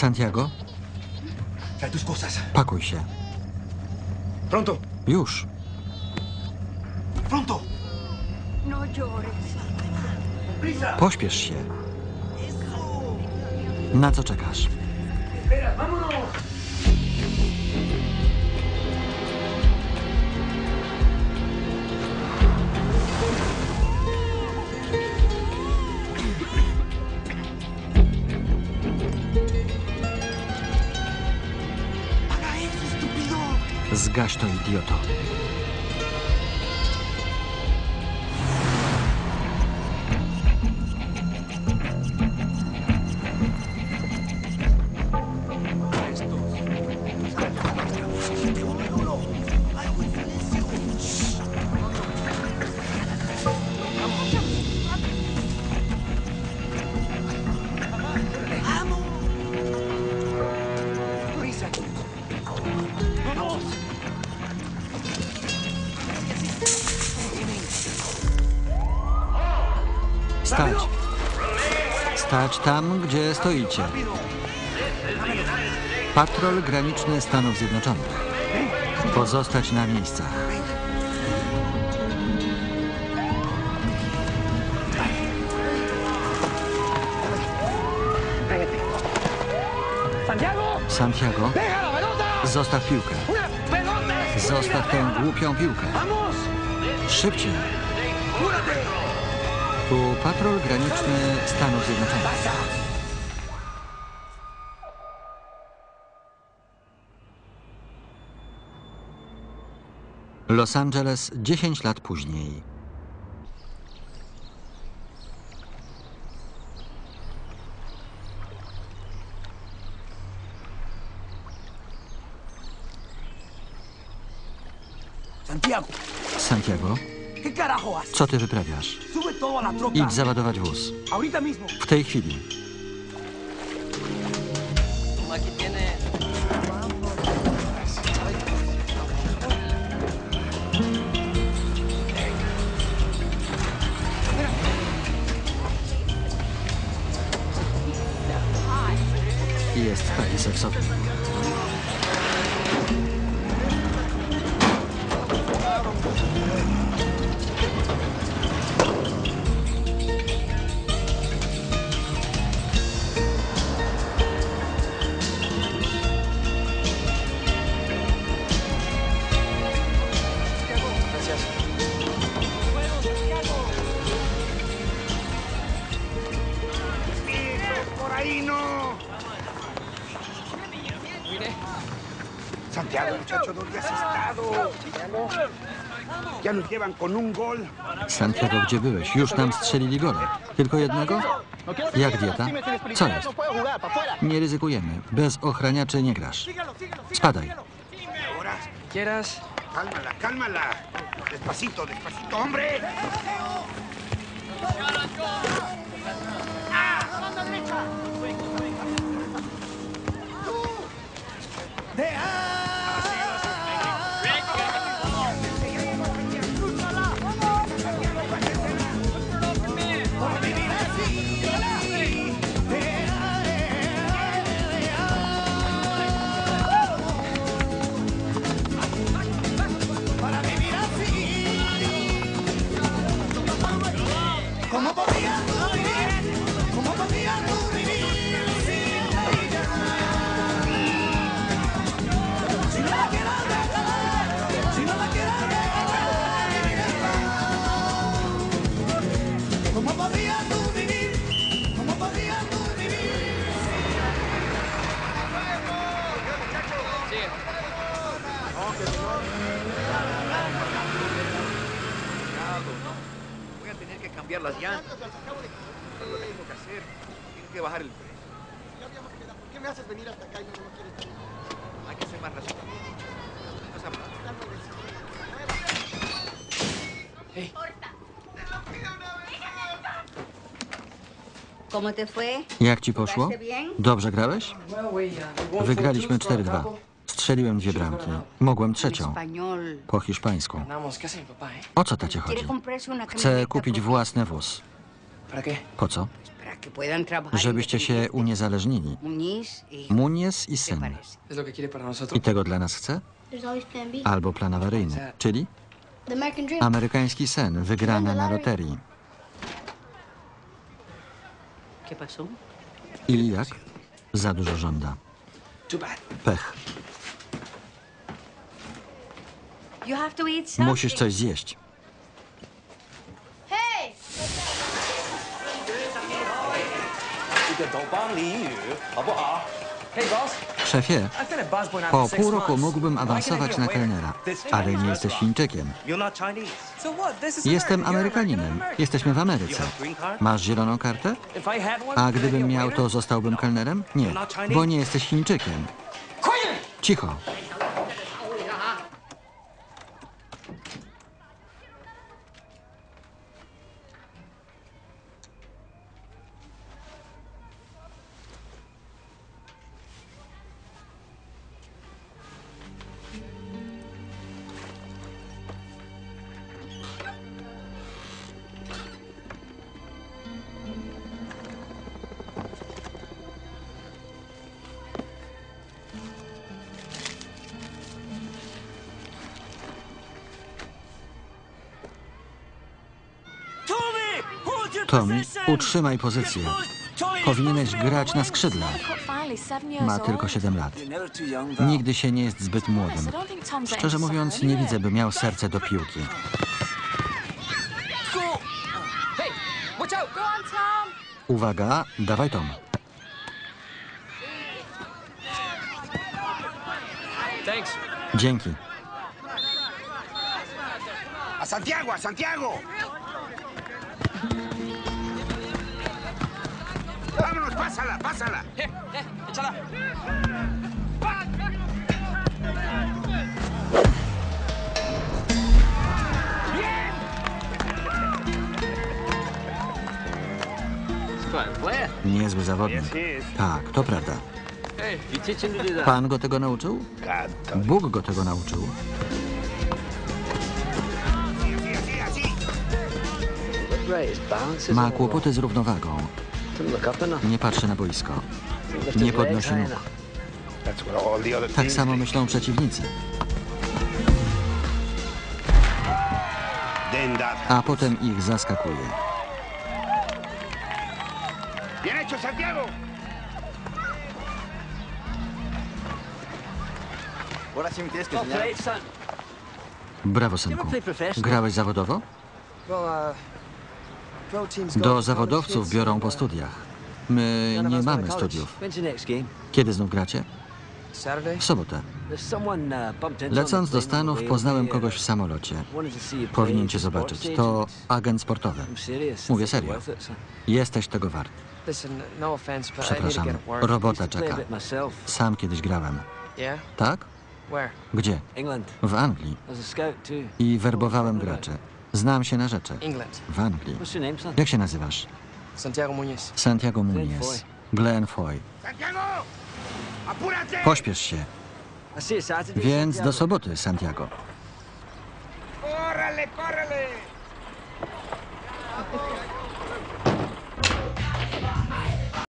Santiago, trae tus cosas. pakuj się. Pronto, Już. pronto. No llores. Prisa. Pośpiesz się. Na co czekasz? Espera, vámonos. Zgaś to, idioto. Stać. Stać tam, gdzie stoicie. Patrol graniczny Stanów Zjednoczonych. Pozostać na miejscach. Santiago, zostaw piłkę. Zostaw tę głupią piłkę. Szybciej. Tu patrol graniczny Stanów Zjednoczonych. Los Angeles 10 lat później. Santiago, Santiago. Co ty wyprawiasz? Idź załadować wóz. W tej chwili. Santiago, muchacho, ¿dónde has estado? Ya nos llevan con un gol. Santiago, gdzie byłeś? Już nam strzelili gole. Tylko jednego? Jak dieta? Co jest? Nie ryzykujemy. Bez ochraniaczy nie grasz. Spadaj. Ahora, quieras. cálmala, cálmala. Despacito, despacito, hombre. Lo tengo que hacer. Que bajar el precio. ¿Por qué me haces venir hasta acá y no me quieres Hay que ser más. No se habla. ¿Cómo te fue? Jak ci poszło? Dobrze grałeś? Wygraliśmy 4-2. Strzeliłem dwie bramki. Mogłem trzecią. Po hiszpańsku. ¿eh? O co tacie chodzi? Chcę kupić własny wóz. Po co? Trabajar Żebyście się uniezależnili. Muñiz y... I ¿Qué syn. I tego dla nas chce? Albo plan awaryjny. Czyli amerykański sen, wygrana na loterii. I jak? Za dużo żąda. Pech. Musisz coś zjeść. Szefie, po pół roku mógłbym I awansować na kelnera, ale nie jesteś. Chińczykiem. Jestem Amerykaninem. Jesteśmy w Ameryce. Masz zieloną kartę? A gdybym miał, to zostałbym kelnerem? Nie, bo nie jesteś Chińczykiem. Cicho. Position. utrzymaj pozycję. Powinieneś grać na skrzydlach. Ma tylko 7 lat. Nigdy się nie jest zbyt młodym. Szczerze mówiąc, nie widzę, by miał serce do piłki. Tom! Uwaga, dawaj Tom. Dzięki. ¡A Santiago, a Santiago! ¡Vámonos, pásala, pásala! Here, eh, échala. Niezły zawodnik. Tak, to prawda. Pan go tego nauczył? Bóg go tego nauczył. Ma kłopoty z równowagą. Nie patrzy na boisko. Nie podnosi nóg. Tak samo myślą przeciwnicy. A potem ich zaskakuje. Brawo, synku. Grałeś zawodowo? Do zawodowców biorą po studiach. My nie mamy studiów. Kiedy znów gracie? W sobotę. Lecąc do Stanów poznałem kogoś w samolocie. Powinien cię zobaczyć. To agent. sportowy. Mówię serio. Jesteś tego wart. Przepraszam, robota czeka. Sam kiedyś grałem. Tak? Gdzie? W Anglii. I werbowałem graczy. Znam się na rzeczy. England. W Anglii. Jak się nazywasz? Santiago Muñoz. Santiago. Muniz. Glenn Foy. Pośpiesz się. Więc do soboty, Santiago. Córrele.